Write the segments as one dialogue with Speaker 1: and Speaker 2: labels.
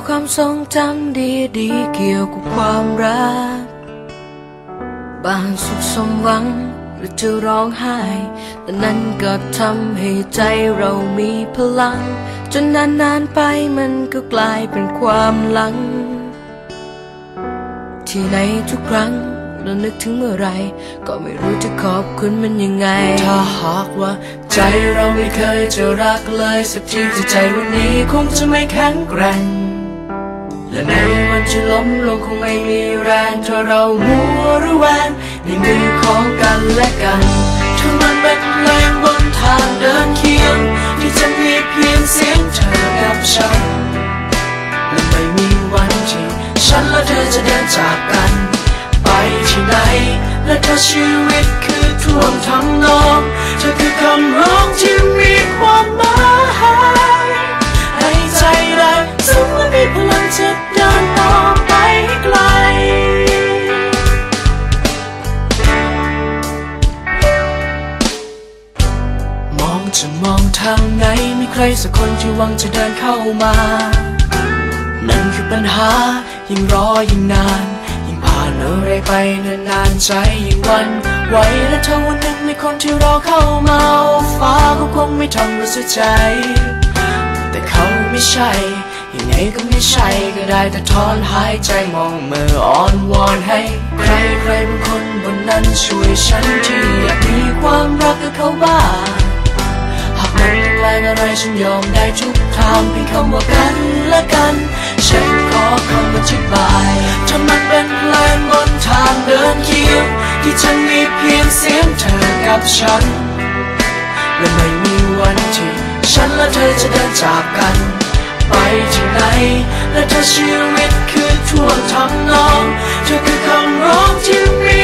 Speaker 1: มี
Speaker 2: ความทรงจำดีๆเกี่ยวกับความรัก บางสุขสมหวังหรือจะร้องไห้ แต่นั้นก็ทำให้ใจเรามีพลัง จนนานๆไปมันก็กลายเป็นความหลัง ที่ในทุกครั้งเรานึกถึงเมื่อไร ก็ไม่รู้จะขอบคุณมันยังไง
Speaker 1: ถ้าหากว่า ใจเราไม่เคยจะรักเลย สักทีจะใจวันนี้คงจะไม่แข็งแกร่ง และในวันที่ล้มลงคงไม่มีแรงถ้าเรามัวหรือแวงในมือของกันและกันถ้ามันเป็นเพลงบนทางเดินเสักคนที่หวังจะเดินเข้ามา นั่นคือปัญหายิ่งรอยิ่งนาน ยิ่งผ่านอะไรไปนานๆใจยิ่งวันไหวและถ้าวันหนึ่งมีคนที่รอเข้ามาฟ้าก็คงไม่ทำรู้สึกใจ แต่เขาไม่ใช่ยังไงก็ไม่ใช่ก็ได้แต่ถอนหายใจมองมืออ่อนวอนให้ ใครใครบางคนบนนั้นช่วยฉันที่อยาก ฉันยอมได้ทุกทางเพียงคำว่ากันและกัน ฉันขอคำอธิบายถ้ามันเป็นเพลงบนทางเดินเคียง ที่ฉันมีเพียงเสียงเธอกับฉัน และไม่มีวันที่ฉันและเธอจะเดินจากกัน ไปที่ไหน และถ้าชีวิตคือท่วงทำนอง เธอคือคำร้องที่มี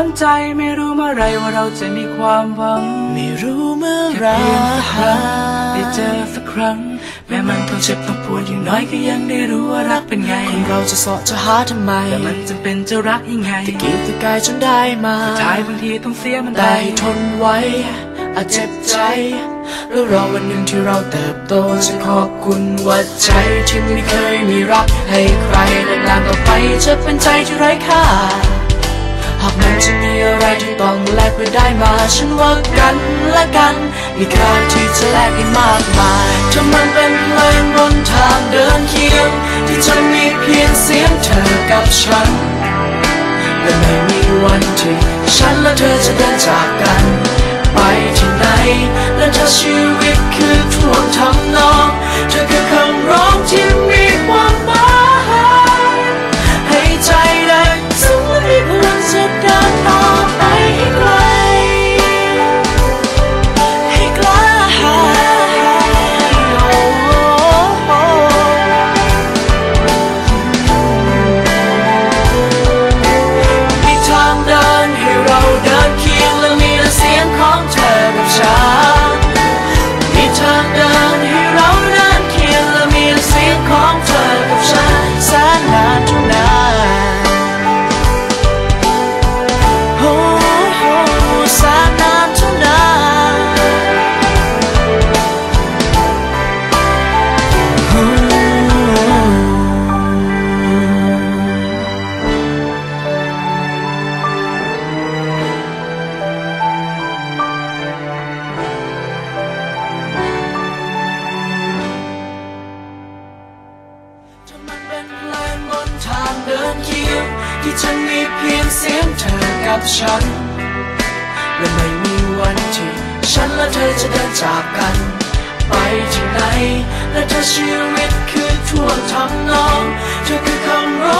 Speaker 1: อ
Speaker 3: นใจไม่รู้เมื่อไรว่าเราจะมีความหวัง
Speaker 1: ไม่รู้เมื่อไหร
Speaker 3: เพียงสักครั้งได้เจอสักครั้ง แม้มันต้องเจ็บต้องปวดอย่างน้อยก็ยังได้รู้ว่ารักเป็นไง
Speaker 1: คนเราจะเสาะจะหาทำไม
Speaker 3: แต่มันจำเป็นจะรักยังไง
Speaker 1: ตะกี้ตะกายจนได้มา
Speaker 3: ท้ายบางทีต้องเสียมันไป
Speaker 1: ได้ทนไว้อาจเจ็บใจ แล้วรอวันหนึ่งที่เราเติบโตจะขอบคุณว่าใจที่ไม่เคยมีรักให้ใครและนานต่อไปจะเป็นใจที่ไร้ค่า ต้อได้มาฉันว่ากันและกัน มีค่าที่จะแลกได้มากมายถ้ามันเป็นเพลงบนทางเดินเคียง ที่จะมีเพียงเสียงเธอกับฉัน และไม่มีวันที่ฉันและเธอจะเดินจากกัน ไปที่ไหน และถ้าชีวิตคือทวงทำน กับฉัน และไม่มีวันที่ฉันและเธอจะเดินจากกัน ไปที่ไหน และเธอชีวิตคือท่วงทำนอง เธอคือคำร้อง